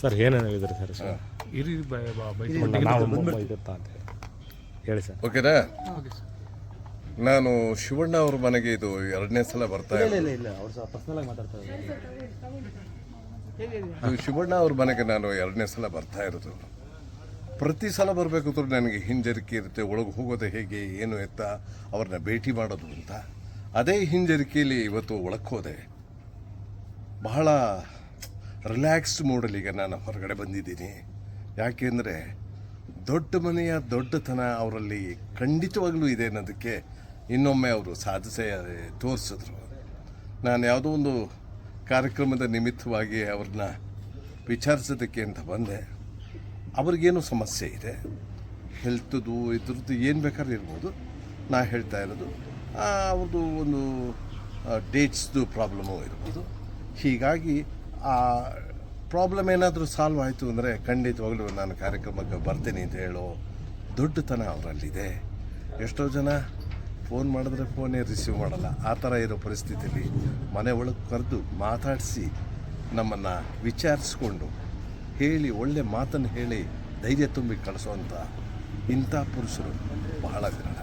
Sir ಏನೇನು ಹೇಳಿದ್ರಿ sir? Sir ಇರಿ ಅಂತ ಹೇಳಿ. ಸರ್. ಓಕೆನಾ ನಾನು ಶಿವಣ್ಣ ಅವ್ರ ಮನೆಗೆ ಇದು ಎರಡನೇ ಸಲ ಬರ್ತಾ ಇರೋದು. ಶಿವಣ್ಣ ಅವ್ರ ಮನೆಗೆ ನಾನು ಎರಡನೇ ಸಲ ಬರ್ತಾ ಇರೋದು. ಪ್ರತಿ ಸಲ ಬರಬೇಕಾದ್ರೂ ನನಗೆ ಹಿಂಜರಿಕೆ ಇರುತ್ತೆ ಒಳಗೆ ಹೋಗೋದು ಹೇಗೆ ಏನು ಎತ್ತ ಅವ್ರನ್ನ ಭೇಟಿ ಮಾಡೋದು ಅಂತ. ಅದೇ ಹಿಂಜರಿಕೆಯಲ್ಲಿ ಇವತ್ತು ಒಳಕ್ಕೆ ಹೋದೆ. ಬಹಳ ರಿಲ್ಯಾಕ್ಸ್ಡ್ ಮೂಡಲ್ಲಿ ಈಗ ನಾನು ಹೊರಗಡೆ ಬಂದಿದ್ದೀನಿ. ಯಾಕೆಂದರೆ ದೊಡ್ಡ ಮನೆಯ ದೊಡ್ಡತನ ಅವರಲ್ಲಿ ಖಂಡಿತವಾಗಲೂ ಇದೆ ಅನ್ನೋದಕ್ಕೆ ಇನ್ನೊಮ್ಮೆ ಅವರು ಸಾಧಿಸೇ ತೋರಿಸಿದ್ರು. ನಾನು ಯಾವುದೋ ಒಂದು ಕಾರ್ಯಕ್ರಮದ ನಿಮಿತ್ತವಾಗಿ ಅವ್ರನ್ನ ವಿಚಾರಿಸೋದಕ್ಕೆ ಅಂತ ಬಂದೆ. ಅವ್ರಿಗೇನು ಸಮಸ್ಯೆ ಇದೆ. ಹೆಲ್ತದು, ಇದ್ರದ್ದು ಏನು ಬೇಕಾದ್ರೂ ಇರ್ಬೋದು. ನಾ ಹೇಳ್ತಾ ಇರೋದು ಅವ್ರದ್ದು ಒಂದು ಡೇಟ್ಸ್ದು ಪ್ರಾಬ್ಲಮು ಇರ್ಬೋದು. ಹೀಗಾಗಿ ಆ ಪ್ರಾಬ್ಲಮ್ ಏನಾದರೂ ಸಾಲ್ವ್ ಆಯಿತು ಅಂದರೆ ಖಂಡಿತವಾಗ್ಲೂ ನಾನು ಕಾರ್ಯಕ್ರಮಕ್ಕೆ ಬರ್ತೀನಿ ಅಂತ ಹೇಳೋ ದೊಡ್ಡತನ ಅವರಲ್ಲಿದೆ. ಎಷ್ಟೋ ಜನ ಫೋನ್ ಮಾಡಿದ್ರೆ ಫೋನೇ ರಿಸೀವ್ ಮಾಡಲ್ಲ. ಆ ಥರ ಇರೋ ಪರಿಸ್ಥಿತಿಯಲ್ಲಿ ಮನೆ ಒಳಗೆ ಕರೆದು ಮಾತಾಡಿಸಿ ನಮ್ಮನ್ನು ವಿಚಾರಿಸ್ಕೊಂಡು ಹೇಳಿ ಒಳ್ಳೆ ಮಾತನ್ನು ಹೇಳಿ ಧೈರ್ಯ ತುಂಬಿ ಕಳಿಸೋವಂಥ ಇಂಥ ಪುರುಷರು ಬಹಳ ವಿರಳ